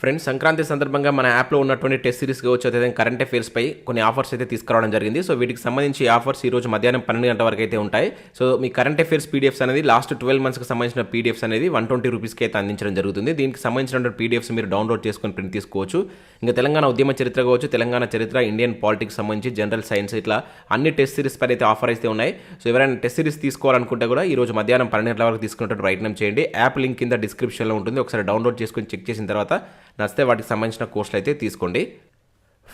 Friends Sankranti సందర్భంగా మన యాప్లో ఉన్నటువంటి టెస్ట్ సిరీస్ కావచ్చు అదేవిధంగా కరెంట్ అఫైర్స్పై కొన్ని ఆఫర్స్ అయితే తీసుకురావడం జరిగింది. సో వీటికి సంబంధించి ఆఫర్స్ ఈ రోజు మధ్యాహ్నం పన్నెండు గంటల వరకు అయితే ఉంటాయి. సో మీ కరెంట్ అఫేర్స్ పీడిఎఫ్స్ అనేది లాస్ట్ ట్వెల్వ్ మంత్స్కి సంబంధించిన పీడిఎఫ్స్ అనేది వన్ ట్వంటీ రూపీస్కి అయితే అందించడం జరుగుతుంది. దీనికి సంబంధించినటువంటి పీడిఎఫ్స్ మీరు డౌన్లోడ్ చేసుకుని ప్రింట్ తీసుకోవచ్చు. ఇంకా తెలంగాణ ఉద్యమ చరిత్ర కావచ్చు తెలంగాణ చరిత్ర ఇండియన్ పాలిటిక్స్ సంబంధించి జనరల్ సైన్స్ ఇట్లా అన్ని టెస్ట్ సిరీస్ పైన అయితే ఆఫర్ అయితే ఉన్నాయి. సో ఎవరైనా టెస్ట్ సిరీస్ తీసుకోవాలనుకుంటే కూడా ఈ రోజు మధ్యాహ్నం పన్నెండు గంటల వరకు తీసుకున్నట్టు ప్రయత్నం చేయండి. యాప్ లింక్ కింద డిస్క్రిప్షన్లో ఉంటుంది. ఒకసారి డౌన్లోడ్ చేసుకొని చెక్ చేసిన తర్వాత నచ్చితే వాటికి సంబంధించిన కోర్సులు అయితే తీసుకోండి.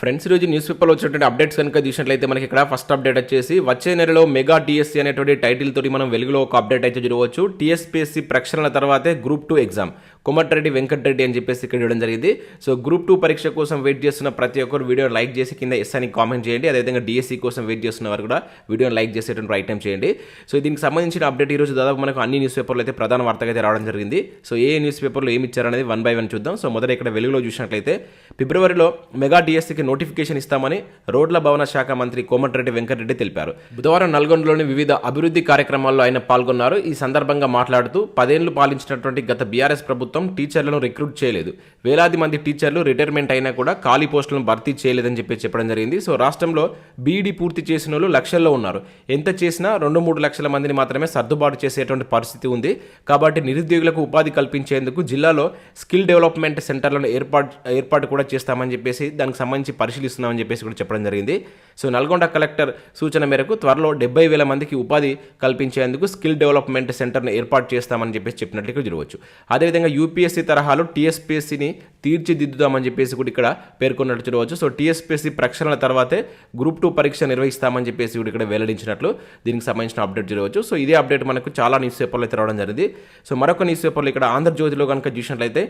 ఫ్రెండ్స్ రోజు న్యూస్ పేపర్లో వచ్చినటువంటి అప్డేట్స్ కనుక చూసినట్లయితే మనకి ఇక్కడ ఫస్ట్ అప్డేట్ వచ్చేసి వచ్చే నెలలో మెగా టీఎస్సీ అనేటువంటి టైటిల్ తోటి మనం వెలుగులో ఒక అప్డేట్ అయితే చూడవచ్చు. టీఎస్పీఎస్సీ ప్రక్షణల తర్వాతే group two exam Komatireddy Venkatreddy అని చెప్పేసి ఇక్కడ ఇవ్వడం జరిగింది. సో గ్రూప్ టూ పరీక్ష కోసం వెయిట్ చేస్తున్న ప్రతి ఒక్కరు వీడియో లైక్ చేసి కింద ఎస్ అని కామెంట్ చేయండి. అదేవిధంగా డిఎస్సీ కోసం వెయిట్ చేస్తున్న వారు కూడా వీడియోని లైక్ చేసేటువంటి రైట్ టైం చేయండి. సో దీనికి సంబంధించిన అప్డేట్ ఈ రోజు దాదాపు మనకు అన్ని న్యూస్ పేపర్లు అయితే ప్రధాన వార్తగా అయితే రావడం జరిగింది. సో ఏ న్యూస్ పేపర్లో ఏమి ఇచ్చారనేది వన్ బై వన్ చూద్దాం. సో మొదట ఇక్కడ వెలుగులో చూసినట్లయితే ఫిబ్రవరిలో మెగా డిఎస్సీకి నోటిఫికేషన్ ఇస్తామని రోడ్ల భవన శాఖ మంత్రి కోమటిరెడ్డి వెంకటరెడ్డి తెలిపారు. బుధవారం నల్గొండలోని వివిధ అభివృద్ధి కార్యక్రమాల్లో ఆయన పాల్గొన్నారు. ఈ సందర్భంగా మాట్లాడుతూ పదేళ్ళు పాలించినటువంటి గత బీఆర్ఎస్ ప్రభుత్వం టీచర్లను రిక్రూట్ చేయలేదు. వేలాది మంది టీచర్లు రిటైర్మెంట్ అయినా కూడా ఖాళీ పోస్టులను భర్తీ చేయలేదని చెప్పి చెప్పడం జరిగింది. సో రాష్ట్రంలో బీఈడీ పూర్తి చేసిన వాళ్ళు లక్షల్లో ఉన్నారు. ఎంత చేసినా రెండు మూడు లక్షల మందిని మాత్రమే సర్దుబాటు చేసేటువంటి పరిస్థితి ఉంది. కాబట్టి నిరుద్యోగులకు ఉపాధి కల్పించేందుకు జిల్లాలో స్కిల్ డెవలప్మెంట్ సెంటర్లను ఏర్పాటు ఏర్పాటు కూడా చేస్తామని చెప్పేసి దానికి సంబంధించి పరిశీలిస్తున్నామని చెప్పేసి కూడా చెప్పడం జరిగింది. సో నల్గొండ కలెక్టర్ సూచన మేరకు త్వరలో డెబ్బై వేల మందికి ఉపాధి కల్పించేందుకు స్కిల్ డెవలప్మెంట్ సెంటర్ను ఏర్పాటు చేస్తామని చెప్పేసి చెప్పినట్లు ఇక్కడ చూడవచ్చు. అదేవిధంగా యూపీఎస్సీ తరహాలో టీఎస్పీఎస్సీని తీర్చిదిద్దుదామని చెప్పేసి కూడా ఇక్కడ పేర్కొన్నట్టు చూడవచ్చు సో టీఎస్పీఎస్సీ ప్రక్షాళన తర్వాతే గ్రూప్ టూ పరీక్ష నిర్వహిస్తామని చెప్పేసి కూడా ఇక్కడ వెల్లడించినట్లు దీనికి సంబంధించిన అప్డేట్ చూడవచ్చు సో ఇదే అప్డేట్ మనకు చాలా న్యూస్ పేపర్లు అయితే రావడం జరిగింది. సో మరొక న్యూస్ పేపర్లో ఇక్కడ ఆంధ్రజ్యోతిలో కనుక చూసినట్లయితే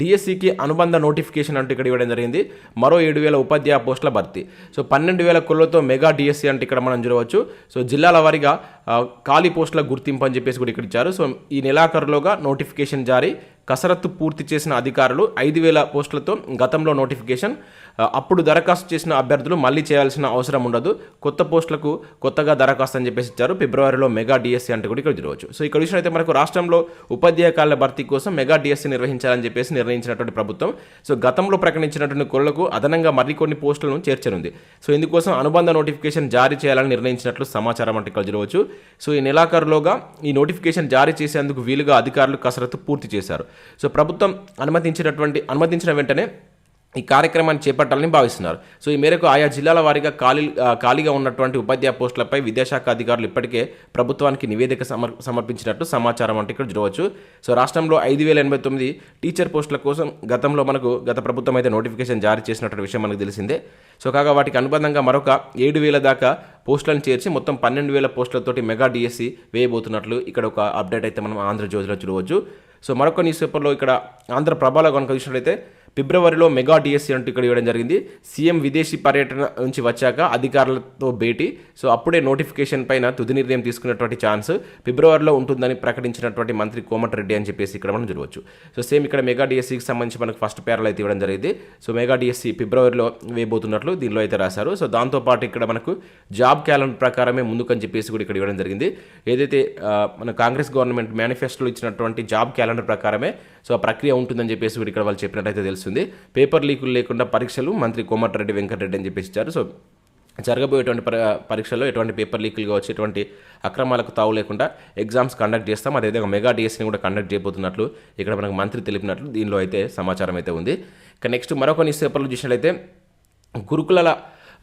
డిఎస్సికి అనుబంధ నోటిఫికేషన్ అంటూ ఇక్కడ ఇవ్వడం జరిగింది. మరో ఏడు వేల ఉపాధ్యాయ పోస్టుల భర్తీ. సో పన్నెండు వేల కొల్లతో మెగా డిఎస్సి అంటే ఇక్కడ మనం చూడవచ్చు. సో జిల్లాల వారీగా ఖాళీ పోస్టుల గుర్తింపు అని చెప్పేసి కూడా ఇక్కడ ఇచ్చారు. సో ఈ నెలాఖరులోగా నోటిఫికేషన్ జారీ. కసరత్తు పూర్తి చేసిన అధికారులు ఐదు వేల పోస్టులతో గతంలో నోటిఫికేషన్ అప్పుడు దరఖాస్తు చేసిన అభ్యర్థులు మళ్ళీ చేయాల్సిన అవసరం ఉండదు. కొత్త పోస్టులకు కొత్తగా దరఖాస్తు అని చెప్పేసి ఇచ్చారు. ఫిబ్రవరిలో మెగా డిఎస్సీ అంటే కూడా ఇక్కడ చూడవచ్చు సో ఇక్కడ అయితే మనకు రాష్ట్రంలో ఉపాధ్యాయకాల భర్తీ కోసం మెగా డిఎస్సీ నిర్వహించాలని చెప్పేసి నిర్ణయించినటువంటి ప్రభుత్వం. సో గతంలో ప్రకటించినటువంటి కొలకు అదనంగా మరికొన్ని పోస్టులను చేర్చనుంది. సో ఇందుకోసం అనుబంధ నోటిఫికేషన్ జారీ చేయాలని నిర్ణయించినట్లు సమాచారం అంటే ఇక్కడ చూడవచ్చు సో ఈ నెలాఖరులోగా ఈ నోటిఫికేషన్ జారీ చేసేందుకు వీలుగా అధికారులు కసరత్తు పూర్తి చేశారు. సో ప్రభుత్వం అనుమతించినటువంటి అనుమతించిన వెంటనే ఈ కార్యక్రమాన్ని చేపట్టాలని భావిస్తున్నారు. సో ఈ మేరకు ఆయా జిల్లాల వారీగా ఖాళీ ఖాళీగా ఉన్నటువంటి ఉపాధ్యాయ పోస్టులపై విద్యాశాఖ అధికారులు ఇప్పటికే ప్రభుత్వానికి నివేదిక సమర్ సమర్పించినట్టు సమాచారం అంటే ఇక్కడ చూడవచ్చు. సో రాష్ట్రంలో ఐదు వేల ఎనభై తొమ్మిది టీచర్ పోస్టుల కోసం గతంలో మనకు గత ప్రభుత్వం అయితే నోటిఫికేషన్ జారీ చేసినటువంటి విషయం మనకు తెలిసిందే. సో కాగా వాటికి అనుబంధంగా మరొక ఏడు వేల దాకా పోస్టులను చేర్చి మొత్తం పన్నెండు వేల పోస్టులతోటి మెగా డిఎస్సి వేయబోతున్నట్లు ఇక్కడ ఒక అప్డేట్ అయితే మనం ఆంధ్రజ్యోతిలో చూడవచ్చు. సో మరొక న్యూస్ పేపర్లో ఇక్కడ ఆంధ్ర ప్రభాలో కనుక చూసినట్లయితే ఫిబ్రవరిలో మెగా డిఎస్సీ అంటూ ఇక్కడ ఇవ్వడం జరిగింది. సీఎం విదేశీ పర్యటన నుంచి వచ్చాక అధికారులతో భేటీ. సో అప్పుడే నోటిఫికేషన్ పైన తుది నిర్ణయం తీసుకున్నటువంటి ఛాన్స్ ఫిబ్రవరిలో ఉంటుందని ప్రకటించినటువంటి మంత్రి కోమటిరెడ్డి అని చెప్పేసి ఇక్కడ మనం చూడవచ్చు. సో సేమ్ ఇక్కడ మెగా డిఎస్సీకి సంబంధించి మనకు ఫస్ట్ పేర్లు అయితే ఇవ్వడం జరిగింది. సో మెగా డిఎస్సీ ఫిబ్రవరిలో వేయబోతున్నట్లు దీనిలో అయితే రాశారు. సో దాంతోపాటు ఇక్కడ మనకు జాబ్ క్యాలెండర్ ప్రకారమే ముందుకని చెప్పేసి కూడా ఇక్కడ ఇవ్వడం జరిగింది. ఏదైతే మన కాంగ్రెస్ గవర్నమెంట్ మేనిఫెస్టోలో ఇచ్చినటువంటి జాబ్ క్యాలెండర్ ప్రకారమే సో ఆ ప్రక్రియ ఉంటుందని చెప్పేసి కూడా ఇక్కడ వాళ్ళు చెప్పినట్టయితే తెలుస్తుంది. పేపర్ లీకులు లేకుండా పరీక్షలు మంత్రి కోమటిరెడ్డి వెంకటరెడ్డి అని చెప్పేసి ఇచ్చారు. సో జరగబోయేటువంటి పరి పరీక్షల్లో ఎటువంటి పేపర్ లీకులు కావచ్చు ఎటువంటి అక్రమాలకు తావు లేకుండా ఎగ్జామ్స్ కండక్ట్ చేస్తాం. అదేవిధంగా మెగా డిఎస్ని కూడా కండక్ట్ చేయబోతున్నట్లు ఇక్కడ మనకు మంత్రి తెలిపినట్లు దీనిలో అయితే సమాచారం అయితే ఉంది. ఇక నెక్స్ట్ మరొక న్యూస్ పేపర్లు చూసినట్లయితే గురుకులాల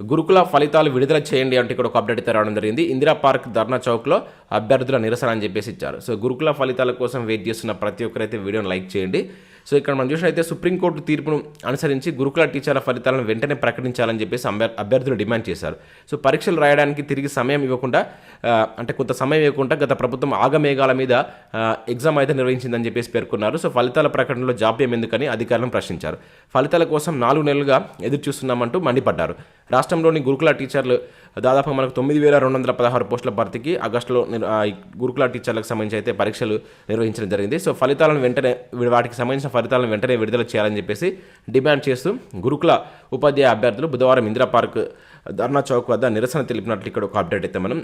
గురుకుల ఫలితాలు విడుదల చేయండి అంటే ఇక్కడ ఒక అప్డేట్ అయితే రావడం జరిగింది. ఇందిరా పార్క్ ధర్నా చౌక్లో అభ్యర్థుల నిరసన అని చెప్పేసి ఇచ్చారు. సో గురుకుల ఫలితాల కోసం వెయిట్ చేస్తున్న ప్రతి ఒక్కరైతే వీడియోని లైక్ చేయండి. సో ఇక్కడ మనం చూసినట్లయితే సుప్రీంకోర్టు తీర్పును అనుసరించి గురుకుల టీచర్ల ఫలితాలను వెంటనే ప్రకటించాలని చెప్పేసి అభ్యర్థులు డిమాండ్ చేశారు. సో పరీక్షలు రాయడానికి తిరిగి సమయం ఇవ్వకుండా అంటే కొంత సమయం ఇవ్వకుండా గత ప్రభుత్వం ఆగమేఘాల మీద ఎగ్జామ్ అయితే నిర్వహించిందని చెప్పేసి పేర్కొన్నారు. సో ఫలితాల ప్రకటనలో జాప్యం ఎందుకని అధికారులను ప్రశ్నించారు. ఫలితాల కోసం నాలుగు నెలలుగా ఎదురు చూస్తున్నామంటూ మండిపడ్డారు. రాష్ట్రంలోని గురుకుల టీచర్లు దాదాపు మనకు తొమ్మిది వేల రెండు వందల పదహారు పోస్టుల భర్తీకి ఆగస్టులో గురుకుల టీచర్లకు సంబంధించి అయితే పరీక్షలు నిర్వహించడం జరిగింది. సో ఫలితాలను వెంటనే వాటికి సంబంధించిన ఫలితాలను వెంటనే విడుదల చేయాలని చెప్పేసి డిమాండ్ చేస్తూ గురుకుల ఉపాధ్యాయ అభ్యర్థులు బుధవారం ఇందిరా పార్క్ ధర్నా చౌక్ వద్ద నిరసన తెలిపినట్లు ఇక్కడ ఒక అప్డేట్ అయితే మనం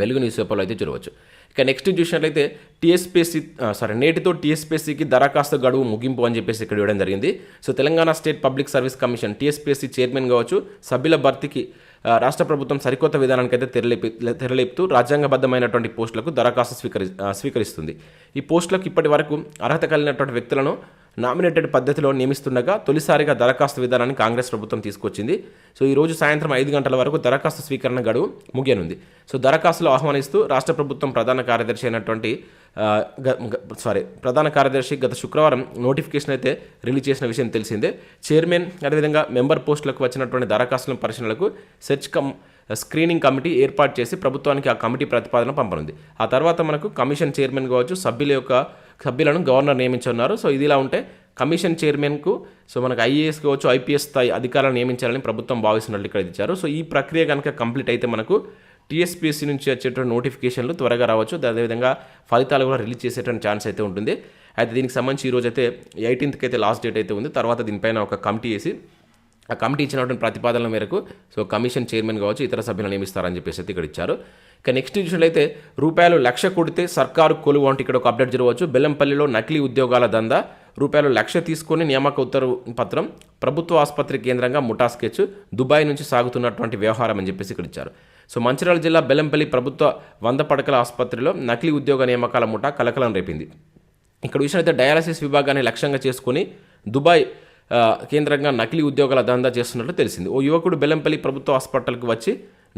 వెలుగు న్యూస్ పేపర్లో అయితే చూడవచ్చు. ఇక నెక్స్ట్ చూసినట్లయితే టీఎస్పీసీ సారీ నేటితో టీఎస్పీసీకి దరఖాస్తు గడువు ముగింపు అని చెప్పేసి ఇక్కడ ఇవ్వడం జరిగింది. So Telangana state public service commission TSPC chairman కావచ్చు సభ్యుల భర్తీకి రాష్ట్ర ప్రభుత్వం సరికొత్త విధానానికి అయితే తెరలేపి తెరలేపుతూ రాజ్యాంగబద్ధమైనటువంటి పోస్టులకు దరఖాస్తు స్వీకరి స్వీకరిస్తుంది. ఈ పోస్టులకు ఇప్పటి వరకు అర్హత కలిగినటువంటి వ్యక్తులను నామినేటెడ్ పద్ధతిలో నియమిస్తుండగా తొలిసారిగా దరఖాస్తు విధానాన్ని కాంగ్రెస్ ప్రభుత్వం తీసుకొచ్చింది. సో ఈ రోజు సాయంత్రం ఐదు గంటల వరకు దరఖాస్తు స్వీకరణ గడువు ముగియనుంది. సో దరఖాస్తులు ఆహ్వానిస్తూ రాష్ట్ర ప్రభుత్వం ప్రధాన కార్యదర్శి అయినటువంటి సారీ ప్రధాన కార్యదర్శి గత శుక్రవారం నోటిఫికేషన్ అయితే రిలీజ్ చేసిన విషయం తెలిసిందే. చైర్మన్ అదేవిధంగా మెంబర్ పోస్టులకు వచ్చినటువంటి దరఖాస్తుల పరిశీలనలకు సెర్చ్ కమ్ స్క్రీనింగ్ కమిటీ ఏర్పాటు చేసి ప్రభుత్వానికి ఆ కమిటీ ప్రతిపాదన పంపనుంది. ఆ తర్వాత మనకు కమిషన్ చైర్మన్ కావచ్చు సభ్యుల యొక్క సభ్యులను గవర్నర్ నియమించున్నారు సో ఇది ఇలా ఉంటే కమిషన్ చైర్మన్కు సో మనకు ఐఏఎస్ కావచ్చు ఐపీఎస్ స్థాయి అధికారాలు నియమించాలని ప్రభుత్వం భావిస్తున్నట్లు ఇక్కడ ఇచ్చారు. సో ఈ ప్రక్రియ కనుక కంప్లీట్ అయితే మనకు టీఎస్పీఎస్సీ నుంచి వచ్చేటువంటి నోటిఫికేషన్లు త్వరగా రావచ్చు. అదేవిధంగా ఫలితాలు కూడా రిలీజ్ చేసేటువంటి ఛాన్స్ అయితే ఉంటుంది. అయితే దీనికి సంబంధించి ఈరోజు అయితే ఎయిటీన్త్కి అయితే లాస్ట్ డేట్ అయితే ఉంది. తర్వాత దీనిపైన ఒక కమిటీ వేసి ఆ కమిటీ ఇచ్చినటువంటి ప్రతిపాదనల మేరకు సో కమిషన్ చైర్మన్ కావచ్చు ఇతర సభ్యులను నియమిస్తారని చెప్పేసి అయితే ఇక్కడ ఇచ్చారు. ఇక నెక్స్ట్ చూసినట్లయితే రూపాయలు లక్ష కొడితే సర్కారు కొలువు అంటే ఇక్కడ ఒక అప్డేట్ జరగవచ్చు. బెల్లంపల్లిలో నకిలీ ఉద్యోగాల దందా రూపాయలు లక్ష తీసుకొని నియామక ఉత్తర్వు పత్రం ప్రభుత్వ ఆసుపత్రి కేంద్రంగా ముఠా స్కెచ్ దుబాయ్ నుంచి సాగుతున్నటువంటి వ్యవహారం అని చెప్పేసి ఇక్కడ ఇచ్చారు. సో మంచిర్యాల జిల్లా బెల్లంపల్లి ప్రభుత్వ వంద పడకల ఆసుపత్రిలో నకిలీ ఉద్యోగ నియామకాల ముఠా కలకలం రేపింది. ఇక్కడ చూసినట్లయితే డయాలసిస్ విభాగాన్ని లక్ష్యంగా చేసుకుని దుబాయ్ కేంద్రంగా నకిలీ ఉద్యోగాల దందా చేస్తున్నట్లు తెలిసింది. ఓ యువకుడు బెల్లంపల్లి ప్రభుత్వ హాస్పిటల్కు వచ్చి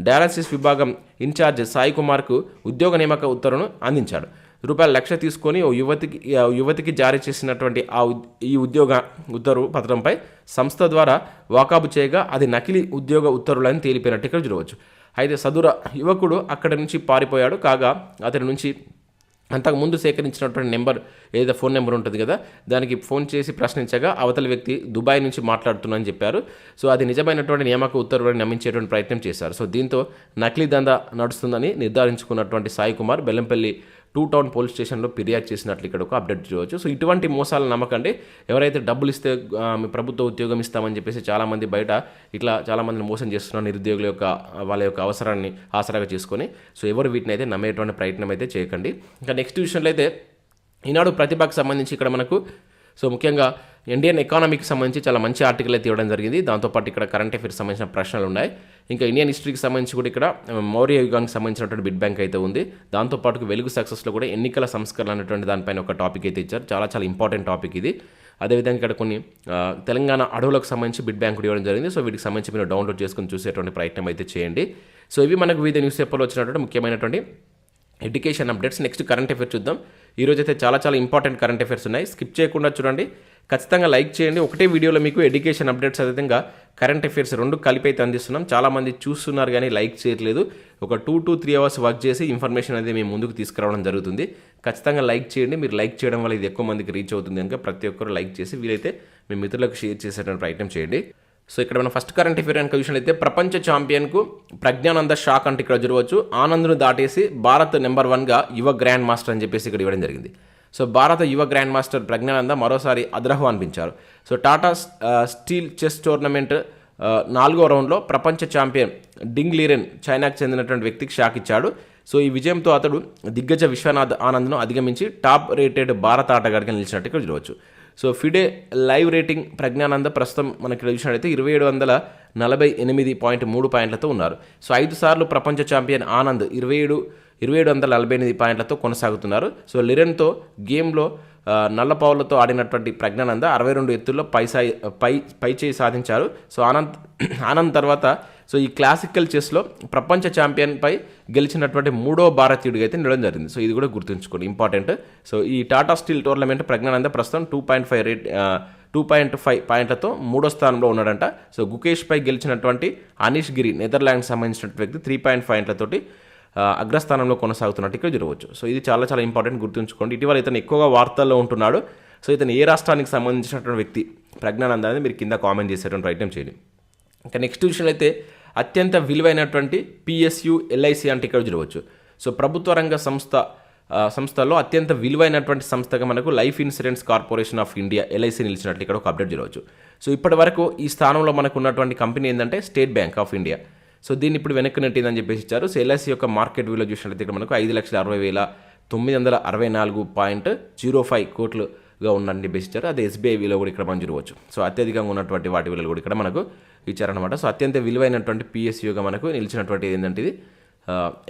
డయాలసిస్ విభాగం ఇన్ఛార్జ్ సాయి కుమార్కు ఉద్యోగ నియామక ఉత్తర్వును అందించాడు. రూపాయల లక్ష తీసుకొని ఓ యువతికి యువతికి జారీ చేసినటువంటి ఆ ఈ ఉద్యోగ ఉత్తర్వు పత్రంపై సంస్థ ద్వారా వాకాబు చేయగా అది నకిలీ ఉద్యోగ ఉత్తర్వులని తేలిపోయినట్టు ఇక్కడ చూడవచ్చు. అయితే సదుర యువకుడు అక్కడి నుంచి పారిపోయాడు. కాగా అతని నుంచి అంతకుముందు సేకరించినటువంటి నెంబర్ ఏదైతే ఫోన్ నెంబర్ ఉంటుంది కదా దానికి ఫోన్ చేసి ప్రశ్నించగా అవతల వ్యక్తి దుబాయ్ నుంచి మాట్లాడుతున్నానని చెప్పారు. సో అది నిజమైనటువంటి నియామక ఉత్తర్వులను నమ్మించేటువంటి ప్రయత్నం చేశారు. సో దీంతో నకిలీ దందా నడుస్తుందని నిర్ధారించుకున్నటువంటి Sai Kumar Bellampalli two town police స్టేషన్లో ఫిర్యాదు చేసినట్లు ఇక్కడ ఒక అప్డేట్ చూడవచ్చు. సో ఇటువంటి మోసాలు నమ్మకండి. ఎవరైతే డబ్బులు ఇస్తే మీ ప్రభుత్వ ఉద్యోగం ఇస్తామని చెప్పేసి చాలామంది బయట ఇట్లా చాలామందిని మోసం చేస్తున్నారు నిరుద్యోగుల యొక్క వాళ్ళ యొక్క అవసరాన్ని ఆసరాగా చేసుకొని సో ఎవరు వీటిని అయితే నమ్మేటువంటి ప్రయత్నం అయితే చేయకండి. ఇంకా నెక్స్ట్ విషయంలో అయితే ఈనాడు ప్రతిభకు సంబంధించి ఇక్కడ మనకు సో ముఖ్యంగా ఇండియన్ ఎకానమీకి సంబంధించి చాలా మంచి ఆర్టికల్ అయితే ఇవ్వడం జరిగింది. దాంతోపాటు ఇక్కడ కరెంట్ అఫేర్స్ సంబంధించిన ప్రశ్నలు ఉన్నాయి. ఇంకా ఇండియన్ హిస్టరీకి సంబంధించి కూడా ఇక్కడ మౌర్య యుగానికి సంబంధించినటువంటి బిడ్ బ్యాంక్ అయితే ఉంది. దాంతోపాటు వెలుగు సక్సెస్లో కూడా ఎన్నికల సంస్కరణ అనేటువంటి దానిపైన ఒక టాపిక్ అయితే ఇచ్చారు. చాలా చాలా ఇంపార్టెంట్ టాపిక్ ఇది. అదేవిధంగా ఇక్కడ కొన్ని తెలంగాణ అడవులకు సంబంధించి బిడ్ బ్యాంక్ కూడా ఇవ్వడం జరిగింది. సో వీటికి సంబంధించి మీరు డౌన్లోడ్ చేసుకుని చూసేటువంటి ప్రయత్నం అయితే చేయండి. సో ఇవి మనకు వివిధ న్యూస్ పేపర్లో వచ్చినటువంటి ముఖ్యమైనటువంటి education updates next current affairs చూద్దాం. ఈరోజు అయితే చాలా చాలా ఇంపార్టెంట్ కరెంట్ అఫేర్స్ ఉన్నాయి. స్కిప్ చేయకుండా చూడండి. ఖచ్చితంగా లైక్ చేయండి. ఒకటే వీడియోలో మీకు ఎడ్యుకేషన్ అప్డేట్స్ అదేవిధంగా కరెంట్ అఫేర్స్ రెండు కలిపి అయితే అందిస్తున్నాం. చాలామంది చూస్తున్నారు కానీ లైక్ చేయట్లేదు. ఒక two to three hours work చేసి ఇన్ఫర్మేషన్ అనేది మేము ముందుకు తీసుకురావడం జరుగుతుంది. ఖచ్చితంగా లైక్ చేయండి. మీరు లైక్ చేయడం వల్ల ఇది ఎక్కువ మందికి రీచ్ అవుతుంది కనుక ప్రతి ఒక్కరు లైక్ చేసి వీలైతే మీ మిత్రులకు షేర్ చేసేటువంటి ప్రయత్నం చేయండి. సో ఇక్కడ మన ఫస్ట్ కరెంట్ అఫేర్ కనుక చూసినట్లయితే ప్రపంచ ఛాంపియన్కు ప్రజ్ఞానంద షాక్ అంటే ఇక్కడ జరగవచ్చు. ఆనంద్ను దాటేసి భారత్ నెంబర్ వన్గా యువ గ్రాండ్ మాస్టర్ అని చెప్పేసి ఇక్కడ ఇవ్వడం జరిగింది. సో భారత యువ గ్రాండ్ మాస్టర్ ప్రజ్ఞానంద మరోసారి అదరహు అనిపించారు. So Tata steel chess tournament నాలుగో రౌండ్లో ప్రపంచ ఛాంపియన్ డింగ్ లీరెన్ చైనాకు చెందినటువంటి వ్యక్తికి షాక్ ఇచ్చాడు. సో ఈ విజయంతో అతడు దిగ్గజ విశ్వనాథ్ ఆనంద్ను అధిగమించి టాప్ రేటెడ్ భారత ఆటగాడిగా నిలిచినట్టు ఇక్కడ చూడవచ్చు. So FIDE live rating Praggnanandhaa ప్రస్తుతం మనకి చూసినట్లయితే ఇరవై ఏడు వందల నలభై ఎనిమిది పాయింట్ మూడు పాయింట్లతో ఉన్నారు. సో ఐదు సార్లు ప్రపంచ ఛాంపియన్ ఆనంద్ ఇరవై ఏడు ఇరవై ఏడు వందల నలభై ఎనిమిది పాయింట్లతో కొనసాగుతున్నారు. సో లిరెన్తో గేమ్లో నల్ల పావులతో ఆడినటువంటి ప్రజ్ఞానంద అరవై రెండు ఎత్తుల్లో పైసాయి పై పై చేయి సాధించారు. సో ఆనంద్ ఆనంద్ తర్వాత సో ఈ క్లాసికల్ చెస్లో ప్రపంచ ఛాంపియన్పై గెలిచినటువంటి మూడో భారతీయుడిగా అయితే నిలవడం జరిగింది. సో ఇది కూడా గుర్తుంచుకోండి ఇంపార్టెంట్. సో ఈ టాటా స్టీల్ టోర్నమెంట్ ప్రజ్ఞానంద ప్రస్తుతం two point five rate two point five పాయింట్లతో మూడో స్థానంలో ఉన్నాడంట. సో గుకేష్పై గెలిచినటువంటి అనీష్ గిరి నెదర్లాండ్కి సంబంధించిన వ్యక్తి త్రీ పాయింట్ పాయింట్లతోటి అగ్రస్థానంలో కొనసాగుతున్నట్టు ఇక్కడ చూడవచ్చు. సో ఇది చాలా చాలా ఇంపార్టెంట్ గుర్తుంచుకోండి. ఇటీవల ఇతను ఎక్కువగా వార్తల్లో ఉంటున్నాడు. సో ఇతను ఏ రాష్ట్రానికి సంబంధించినటువంటి వ్యక్తి ప్రజ్ఞానంద అనేది మీరు కింద కామెంట్ చేసేటువంటి ఐటమ్ చేయండి. ఇంకా నెక్స్ట్ విషయంలో అయితే అత్యంత విలువైనటువంటి పిఎస్యు ఎల్ఐసి అంటే ఇక్కడ చూడవచ్చు. సో ప్రభుత్వ రంగ సంస్థ సంస్థలో సంస్థల్లో అత్యంత విలువైనటువంటి సంస్థగా మనకు life insurance corporation of India LIC నిలిచినట్లు ఇక్కడ ఒక అప్డేట్ చూడవచ్చు. సో ఇప్పటి వరకు ఈ స్థానంలో మనకు ఉన్నటువంటి కంపెనీ ఏంటంటే state bank of India. So దీన్ని ఇప్పుడు వెనక్కి నెట్టిందని చెప్పేసి ఇచ్చారు. సో ఎల్ఐసి యొక్క మార్కెట్ విలువ చూసినట్లయితే ఇక్కడ మనకు ఐదు లక్షల అరవై వేల తొమ్మిది వందల అరవై నాలుగు పాయింట్ జీరో ఫైవ్ కోట్లుగా ఉందని చెప్పేసి ఇచ్చారు. అది ఎస్బీఐ విలువ కూడా ఇక్కడ మనం చూడవచ్చు. సో అత్యధికంగా ఉన్నటువంటి వాటి విలువలు కూడా ఇక్కడ మనకు ఇచ్చారనమాట సో అత్యంత విలువైనటువంటి పిఎస్యుగా మనకు నిలిచినటువంటి ఏంటంటే ఇది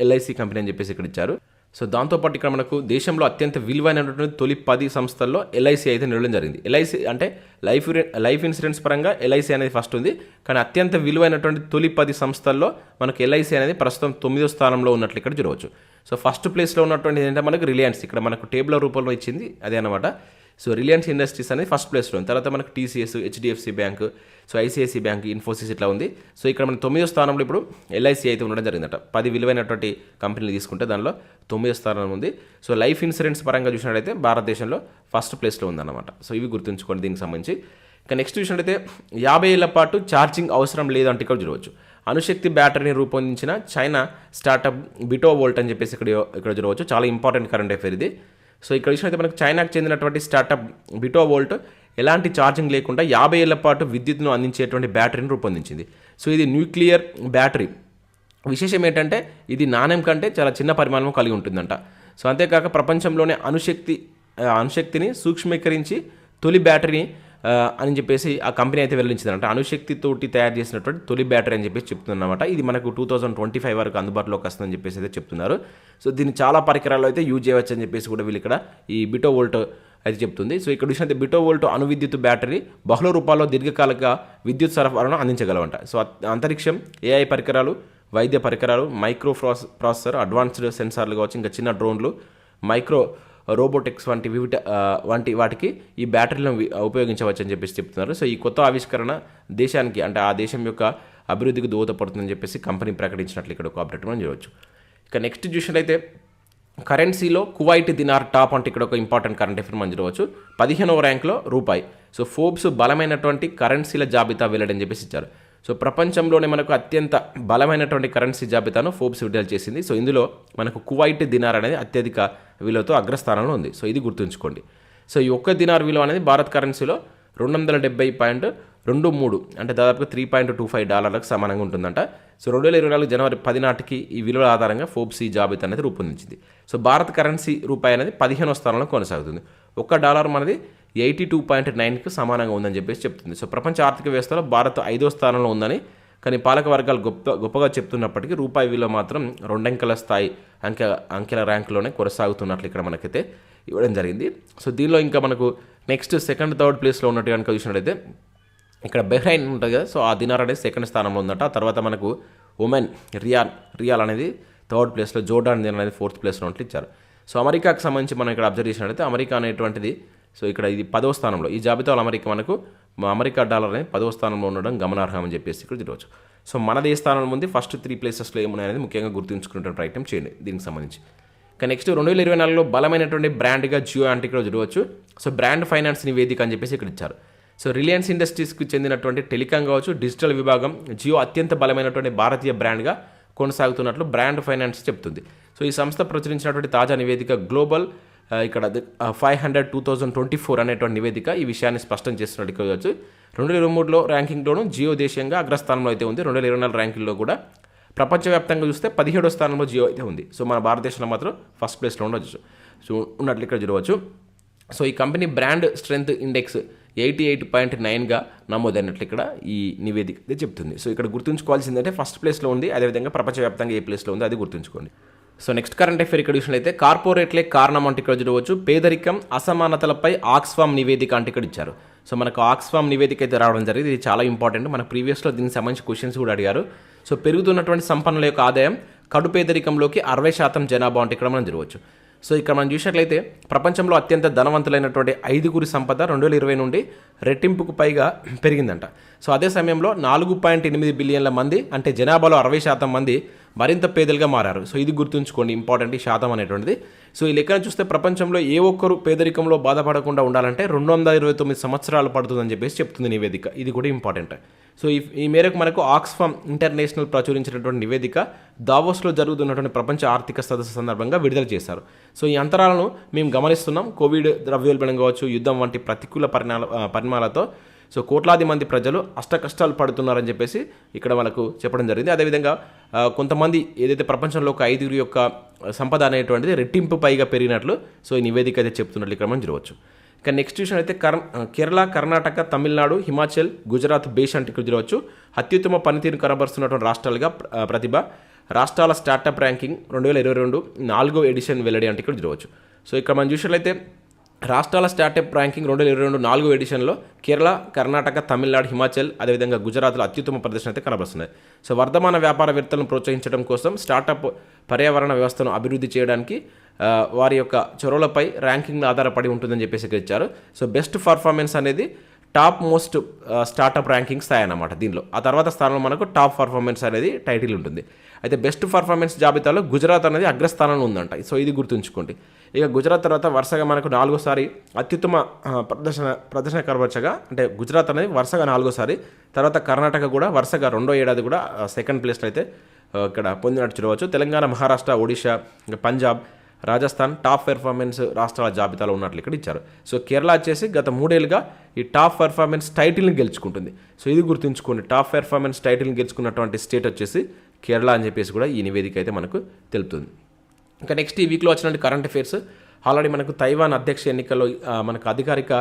ఎల్ఐసి కంపెనీ అని చెప్పేసి ఇక్కడ ఇచ్చారు. సో దాంతోపాటు ఇక్కడ మనకు దేశంలో అత్యంత విలువైనటువంటి తొలి పది సంస్థల్లో ఎల్ఐసి అయితే నిలవడం జరిగింది. ఎల్ఐసి అంటే లైఫ్ లైఫ్ ఇన్సూరెన్స్ పరంగా ఎల్ఐసి అనేది ఫస్ట్ ఉంది. కానీ అత్యంత విలువైనటువంటి తొలి పది సంస్థల్లో మనకు ఎల్ఐసి అనేది ప్రస్తుతం తొమ్మిదో స్థానంలో ఉన్నట్లు ఇక్కడ చూడవచ్చు. సో ఫస్ట్ ప్లేస్లో ఉన్నటువంటి ఏంటంటే మనకు రిలయన్స్ ఇక్కడ మనకు టేబుల్ రూపంలో ఇచ్చింది అదే అనమాట సో రిలయన్స్ ఇండస్ట్రీస్ అనేది ఫస్ట్ ప్లేస్లో ఉంది. తర్వాత మనకు TCS HDFC bank so ICICI bank Infosys ఇట్లా ఉంది. సో ఇక్కడ మన తొమ్మిదో స్థానంలో ఇప్పుడు ఎల్ఐసి అయితే ఉండడం జరిగిందట. పది విలువైనటువంటి కంపెనీలు తీసుకుంటే దానిలో తొమ్మిదో స్థానం ఉంది. సో లైఫ్ ఇన్సూరెన్స్ పరంగా చూసినట్లయితే భారతదేశంలో ఫస్ట్ ప్లేస్లో ఉందన్నమాట. సో ఇవి గుర్తుంచుకోండి దీనికి సంబంధించి. ఇక నెక్స్ట్ చూసినట్లయితే యాభై ఏళ్ళ పాటు ఛార్జింగ్ అవసరం లేదంటే ఇక్కడ చూడవచ్చు. అణుశక్తి బ్యాటరీని రూపొందించిన చైనా స్టార్టప్ బిటో వోల్ట్ అని చెప్పేసి ఇక్కడ ఇక్కడ చూడవచ్చు. చాలా ఇంపార్టెంట్ కరెంట్ అఫేర్ ఇది. సో ఇక్కడ చూసినట్లయితే మనకు చైనాకు చెందినటువంటి స్టార్టప్ బిటో వోల్ట్ ఎలాంటి ఛార్జింగ్ లేకుండా యాభై ఏళ్ళ పాటు విద్యుత్ను అందించేటువంటి బ్యాటరీని రూపొందించింది. సో ఇది న్యూక్లియర్ బ్యాటరీ. విశేషం ఏంటంటే ఇది నాణ్యం కంటే చాలా చిన్న పరిమాణం కలిగి ఉంటుందంట. సో అంతేకాక ప్రపంచంలోనే అణుశక్తి అణుశక్తిని సూక్ష్మీకరించి తొలి బ్యాటరీని అని చెప్పేసి ఆ కంపెనీ అయితే వెల్లడించిందంట. అణుశక్తితోటి తయారు చేసినటువంటి తొలి బ్యాటరీ అని చెప్పేసి చెప్తుందన్నమాట. ఇది మనకు టూ థౌజండ్ ట్వంటీ ఫైవ్ వరకు అందుబాటులోకి వస్తుందని చెప్పేసి అయితే చెప్తున్నారు. సో దీన్ని చాలా పరికరాల్లో అయితే యూజ్ చేయవచ్చు అని చెప్పేసి కూడా వీళ్ళు ఇక్కడ ఈ బిటో వోల్ట్ అయితే చెప్తుంది. సో ఇక్కడ చూసినట్టు బిటో వోల్ట్ అణు విద్యుత్ బ్యాటరీ బహుళ రూపాల్లో దీర్ఘకాలిక విద్యుత్ సరఫరాను అందించగలవంట. సో అంతరిక్షం ఏఐ పరికరాలు వైద్య పరికరాలు మైక్రో ప్రాస్ ప్రాసెసర్ అడ్వాన్స్డ్ సెన్సార్లు కావచ్చు ఇంకా చిన్న డ్రోన్లు మైక్రో రోబోటిక్స్ వంటి వివిధ వంటి వాటికి ఈ బ్యాటరీలను ఉపయోగించవచ్చు అని చెప్పేసి చెప్తున్నారు. సో ఈ కొత్త ఆవిష్కరణ దేశానికి అంటే ఆ దేశం యొక్క అభివృద్ధికి దోహదపడుతుందని చెప్పేసి కంపెనీ ప్రకటించినట్లు ఇక్కడ ఒక అప్డేట్ మనం చూడవచ్చు. ఇక నెక్స్ట్ చూసినట్లయితే కరెన్సీలో కువైట్ దినార్ టాప్ అంటే ఇక్కడ ఒక ఇంపార్టెంట్ కరెంట్ అఫేర్ మనం చూడవచ్చు. పదిహేనవ ర్యాంక్లో రూపాయి. సో ఫోబ్స్ బలమైనటువంటి కరెన్సీల జాబితా వెళ్ళడని చెప్పేసి ఇచ్చారు. సో ప్రపంచంలోనే మనకు అత్యంత బలమైనటువంటి కరెన్సీ జాబితాను ఫోర్బ్స్ విడుదల చేసింది. సో ఇందులో మనకు కువైట్ దినార్ అనేది అత్యధిక విలువతో అగ్రస్థానంలో ఉంది. సో ఇది గుర్తుంచుకోండి. సో ఈ ఒక్క దినార్ విలువ అనేది భారత్ కరెన్సీలో రెండు వందల డెబ్బై పాయింట్ రెండు మూడు అంటే దాదాపుగా త్రీ పాయింట్ టూ ఫైవ్ డాలర్లకు సమానంగా ఉంటుందంట. సో రెండు వేల ఇరవై నాలుగు జనవరి పది నాటికి ఈ విలువల ఆధారంగా ఫోర్బ్స్ ఈ జాబితా అనేది రూపొందించింది. సో భారత కరెన్సీ రూపాయి అనేది పదిహేనో స్థానంలో కొనసాగుతుంది. ఒక్క డాలర్ మనది ఎయిటీ టూ పాయింట్ నైన్కి సమానంగా ఉందని చెప్పేసి చెప్తుంది. సో ప్రపంచ ఆర్థిక వ్యవస్థలో భారత్ ఐదో స్థానంలో ఉందని కానీ పాలక వర్గాలు గొప్ప గొప్పగా చెప్తున్నప్పటికీ రూపాయి విలువ మాత్రం రెండంకెల స్థాయి అంకె అంకెల ర్యాంకులోనే కొనసాగుతున్నట్లు ఇక్కడ మనకైతే ఇవ్వడం జరిగింది. సో దీనిలో ఇంకా మనకు నెక్స్ట్ సెకండ్ థర్డ్ ప్లేస్లో ఉన్నట్టు కనుక చూసినట్లయితే ఇక్కడ బెహ్రైన్ ఉంటుంది కదా సో ఆ దినార్ అనేది సెకండ్ స్థానంలో ఉందట. ఆ తర్వాత మనకు ఉమెన్ రియాల్ రియాల్ అనేది థర్డ్ ప్లేస్లో జోర్డాన్ దినార్ అనేది ఫోర్త్ ప్లేస్లో ఉన్నట్లు ఇచ్చారు. సో అమెరికాకు సంబంధించి మనం ఇక్కడ అబ్జర్వ్ చేసినట్లయితే అమెరికా అనేటువంటిది సో ఇక్కడ ఇది పదవ స్థానంలో. ఈ జాబితాలో అమెరికా మనకు అమెరికా డాలర్ అనేది పదవ స్థానంలో ఉండడం గమనార్హం అని చెప్పేసి ఇక్కడ చూడవచ్చు. సో మనది ఏ స్థానంలో ఉంది. ఫస్ట్ త్రీ ప్లేసెస్లో ఏమున్నాయనేది ముఖ్యంగా గుర్తుంచుకునే ప్రయత్నం చేయండి దీనికి సంబంధించి. ఇక నెక్స్ట్ రెండు వేల ఇరవై నాలుగులో బలమైనటువంటి బ్రాండ్గా జియో అంటే ఇక్కడ చూడవచ్చు. సో బ్రాండ్ ఫైనాన్స్ నివేదిక అని చెప్పేసి ఇక్కడ ఇచ్చారు. సో రిలయన్స్ ఇండస్ట్రీస్కి చెందినటువంటి టెలికాం కావచ్చు డిజిటల్ విభాగం జియో అత్యంత బలమైనటువంటి భారతీయ బ్రాండ్గా కొనసాగుతున్నట్లు బ్రాండ్ ఫైనాన్స్ చెప్తుంది. సో ఈ సంస్థ ప్రచురించినటువంటి తాజా నివేదిక గ్లోబల్ ఇక్కడ five hundred two thousand twenty four అనేటువంటి నివేదిక ఈ విషయాన్ని స్పష్టం చేస్తున్నట్టు చూడవచ్చు రెండు వేల ఇరవై మూడులో ర్యాంకింగ్లోనూ జియో దేశంగా అగ్రస్థానంలో అయితే ఉంది. రెండు వేల ఇరవై నాలుగు ర్యాంకింగ్లో కూడా ప్రపంచవ్యాప్తంగా చూస్తే పదిహేడో స్థానంలో జియో అయితే ఉంది. సో మన భారతదేశంలో మాత్రం ఫస్ట్ ప్లేస్లో ఉండొచ్చు. సో ఉన్నట్లు ఇక్కడ చూడవచ్చు. సో ఈ company brand strength index eighty eight point నైన్గా నమోదైనట్లు ఇక్కడ ఈ నివేదిక అయితే చెప్తుంది. సో ఇక్కడ గుర్తుంచుకోవాల్సిందంటే ఫస్ట్ ప్లేస్లో ఉంది అదేవిధంగా ప్రపంచవ్యాప్తంగా ఏ ప్లేస్లో ఉంది అది గుర్తుంచుకోండి. సో నెక్స్ట్ కరెంట్ అఫేర్ ఇక్కడ చూసినట్లయితే కార్పొరేట్లే కారణం అంటే ఇక్కడ చూడవచ్చు. పేదరికం అసమానతలపై ఆక్స్ఫామ్ నివేదిక అంటే ఇక్కడ ఇచ్చారు. సో మనకు ఆక్స్ఫామ్ నివేదిక అయితే రావడం జరిగింది. ఇది చాలా ఇంపార్టెంట్. మన ప్రీవియస్లో దీనికి సంబంధించి క్వశ్చన్స్ కూడా అడిగారు. సో పెరుగుతున్నటువంటి సంపన్నుల యొక్క ఆదాయం కడు పేదరికంలోకి అరవై శాతం జనాభా అంటే ఇక్కడ మనం జరగవచ్చు సో ఇక్కడ మనం చూసినట్లయితే ప్రపంచంలో అత్యంత ధనవంతులైనటువంటి ఐదుగురి సంపద రెండు వేల ఇరవై నుండి రెట్టింపుకు పైగా పెరిగిందంట. సో అదే సమయంలో నాలుగు పాయింట్ ఎనిమిది బిలియన్ల మంది అంటే జనాభాలో అరవై శాతం మంది మరింత పేదలుగా మారారు. సో ఇది గుర్తుంచుకోండి ఇంపార్టెంట్ ఈ శాతం అనేటువంటిది. సో ఈ లెక్కన చూస్తే ప్రపంచంలో ఏ ఒక్కరు పేదరికంలో బాధపడకుండా ఉండాలంటే రెండు వందల ఇరవై తొమ్మిది సంవత్సరాలు పడుతుందని చెప్పేసి చెప్తుంది నివేదిక. ఇది కూడా ఇంపార్టెంట్. సో ఈ ఈ మేరకు మనకు ఆక్స్ఫామ్ ఇంటర్నేషనల్ ప్రచురించినటువంటి నివేదిక దావోస్లో జరుగుతున్నటువంటి ప్రపంచ ఆర్థిక సదస్సు సందర్భంగా విడుదల చేశారు. సో ఈ అంతరాలను మేము గమనిస్తున్నాం. కోవిడ్ ద్రవ్యోల్బణం కావచ్చు యుద్ధం వంటి ప్రతికూల పరిణామ ఆ, పరిణామాలతో సో కోట్లాది మంది ప్రజలు అష్ట కష్టాలు పడుతున్నారని చెప్పేసి ఇక్కడ మనకు చెప్పడం జరిగింది. అదేవిధంగా కొంతమంది ఏదైతే ప్రపంచంలో ఒక ఐదుగురి యొక్క సంపద అనేటువంటిది రెట్టింపు పైగా పెరిగినట్లు సో ఈ నివేదిక అయితే చెప్తున్నట్లు ఇక్కడ మనం చూడవచ్చు. ఇక నెక్స్ట్ విషయం అయితే కర్ కేరళ కర్ణాటక తమిళనాడు హిమాచల్ గుజరాత్ బేష్ అంటే ఇక్కడ చూడవచ్చు. అత్యుత్తమ పనితీరు కనబరుస్తున్నటువంటి రాష్ట్రాలుగా ప్రతిభ. రాష్ట్రాల స్టార్టప్ ర్యాంకింగ్ రెండు వేల ఇరవై రెండు నాలుగో ఎడిషన్ వెల్లడి అంటే ఇక్కడ చూడవచ్చు. సో ఇక్కడ మనం చూసినట్లయితే రాష్ట్రాల స్టార్టప్ ర్యాంకింగ్ రెండు వేల ఇరవై రెండు నాలుగు ఎడిషన్లో కేరళ కర్ణాటక తమిళనాడు హిమాచల్ అదేవిధంగా గుజరాత్లో అత్యుత్తమ ప్రదర్శన అయితే కనబరుస్తున్నాయి సో వర్ధమాన వ్యాపారవేత్తలను ప్రోత్సహించడం కోసం స్టార్టప్ పర్యావరణ వ్యవస్థను అభివృద్ధి చేయడానికి వారి యొక్క చొరవలపై ర్యాంకింగ్ ఆధారపడి ఉంటుందని చెప్పేసి ఇక్కడ ఇచ్చారు. సో బెస్ట్ పర్ఫార్మెన్స్ అనేది టాప్ మోస్ట్ స్టార్టప్ ర్యాంకింగ్ స్థాయి అన్నమాట దీనిలో. ఆ తర్వాత స్థానంలో మనకు టాప్ పర్ఫార్మెన్స్ అనేది టైటిల్ ఉంటుంది. అయితే బెస్ట్ పర్ఫార్మెన్స్ జాబితాలో గుజరాత్ అనేది అగ్రస్థానంలో ఉందంట. సో ఇది గుర్తుంచుకోండి. ఇక గుజరాత్ తర్వాత వరుసగా మనకు నాలుగోసారి అత్యుత్తమ ప్రదర్శన ప్రదర్శన కనబరచగా అంటే గుజరాత్ అనేది వరుసగా నాలుగోసారి తర్వాత కర్ణాటక కూడా వరుసగా రెండో ఏడాది కూడా సెకండ్ ప్లేస్లో అయితే ఇక్కడ పొందినట్టు చూడవచ్చు. తెలంగాణ మహారాష్ట్ర ఒడిశా పంజాబ్ రాజస్థాన్ టాప్ పెర్ఫార్మెన్స్ రాష్ట్రాల జాబితాలో ఉన్నట్లు ఇక్కడ ఇచ్చారు. సో కేరళ వచ్చేసి గత మూడేళ్ళుగా ఈ టాప్ పెర్ఫార్మెన్స్ టైటిల్ని గెలుచుకుంటుంది. సో ఇది గుర్తుంచుకోండి టాప్ పెర్ఫార్మెన్స్ టైటిల్ని గెలుచుకున్నటువంటి స్టేట్ వచ్చేసి కేరళ అని చెప్పేసి కూడా ఈ నివేదిక అయితే మనకు తెలుపుతుంది. ఇంకా నెక్స్ట్ ఈ వీక్లో వచ్చినటువంటి కరెంట్ అఫైర్స్ ఆల్రెడీ మనకు తైవాన్ అధ్యక్ష ఎన్నికల్లో మనకు అధికారిక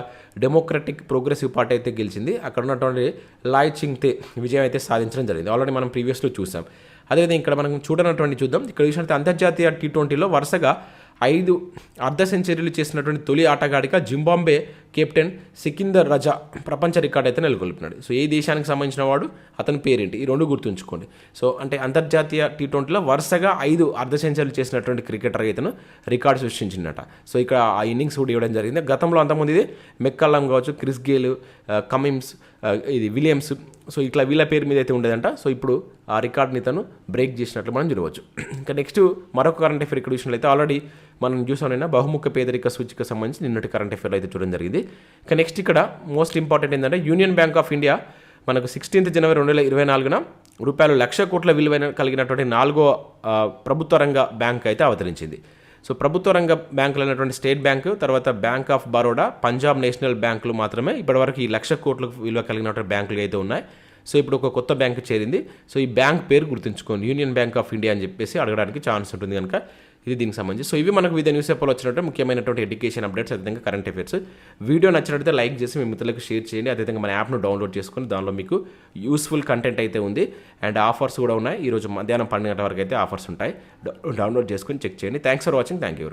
డెమోక్రటిక్ ప్రోగ్రెసివ్ పార్టీ అయితే గెలిచింది. అక్కడ ఉన్నటువంటి లాయ్ చింగ్ తే విజయం అయితే సాధించడం జరిగింది. ఆల్రెడీ మనం ప్రీవియస్లో చూసాం. అదేవిధంగా ఇక్కడ మనం చూడనటువంటి చూద్దాం. ఇక్కడ చూసినట్టు అంతర్జాతీయ టీ ట్వంటీలో వరుసగా ఐదు అర్ధ సెంచరీలు చేసినటువంటి తొలి ఆటగాడిగా జింబాంబే కెప్టెన్ సికిందర్ రజా ప్రపంచ రికార్డ్ అయితే నెలకొల్పినాడు. సో ఏ దేశానికి సంబంధించిన వాడు? అతని పేరేంటి? ఈ రెండు గుర్తుంచుకోండి. సో అంటే అంతర్జాతీయ టీ ట్వంటీలో వరుసగా ఐదు అర్ధ సెంచరీలు చేసినటువంటి క్రికెటర్ ఇతను రికార్డు సృష్టించిందట. సో ఇక్కడ ఆ ఇన్నింగ్స్ కూడా ఇవ్వడం జరిగింది. గతంలో అంతమంది ఇది మెక్కల్లం కావచ్చు క్రిస్ గేల్ కమిమ్స్ ఇది విలియమ్స్. సో ఇట్లా వీళ్ళ పేరు మీద అయితే ఉండేదంట. సో ఇప్పుడు ఆ రికార్డ్ని ఇతను బ్రేక్ చేసినట్లు మనం చూడవచ్చు. ఇంకా నెక్స్ట్ మరొక కరెంట్ అఫేర్ ఇక్కడ విషయంలో అయితే ఆల్రెడీ మనం చూసామైనా బహుముఖ పేదరిక సూచిక సంబంధించి నిన్నటి కరెంట్ అఫేర్లో అయితే చూడడం జరిగింది. ఇక నెక్స్ట్ ఇక్కడ మోస్ట్ ఇంపార్టెంట్ ఏంటంటే యూనియన్ బ్యాంక్ ఆఫ్ ఇండియా మనకు సిక్స్టీన్త్ జనవరి రెండు వేల ఇరవై నాలుగున రూపాయలు లక్ష కోట్ల విలువైన కలిగినటువంటి నాలుగో ప్రభుత్వ రంగ బ్యాంక్ అయితే అవతరించింది. సో ప్రభుత్వ రంగ బ్యాంకులు అయినటువంటి స్టేట్ బ్యాంకు తర్వాత bank of Baroda Punjab national బ్యాంకులు మాత్రమే ఇప్పటివరకు ఈ లక్ష కోట్ల విలువ కలిగినటువంటి బ్యాంకులు అయితే ఉన్నాయి. సో ఇప్పుడు ఒక కొత్త బ్యాంక్ చేరింది. సో ఈ బ్యాంక్ పేరు గుర్తుంచుకోండి. యూనియన్ బ్యాంక్ ఆఫ్ ఇండియా అని చెప్పేసి అడగడానికి ఛాన్స్ ఉంటుంది కనుక ఇది దీనికి సంబంధించి. సో ఇవి మనకు వివిధ న్యూస్ పేపర్లో వచ్చినట్టు ముఖ్యమైనటువంటి ఎడ్యుకేషన్ అప్డేట్స్ అదేవిధంగా కరెంట్ అఫేర్స్ వీడియో నచ్చినట్లయితే లైక్ చేసి మీ మిత్రులకు షేర్ చేయండి. అదేవిధంగా మన యాప్ను డౌన్లోడ్ చేసుకుని దానిలో మీకు యూస్ఫుల్ కంటెంట్ అయితే ఉంది. అండ్ ఆఫర్స్ కూడా ఉన్నాయి. ఈరోజు మధ్యాహ్నం పన్నెండు గంటల వరకు అయితే ఆఫర్స్ ఉంటాయి. డౌన్లోడ్ చేసుకొని చెక్ చేయండి. Thanks for watching thank you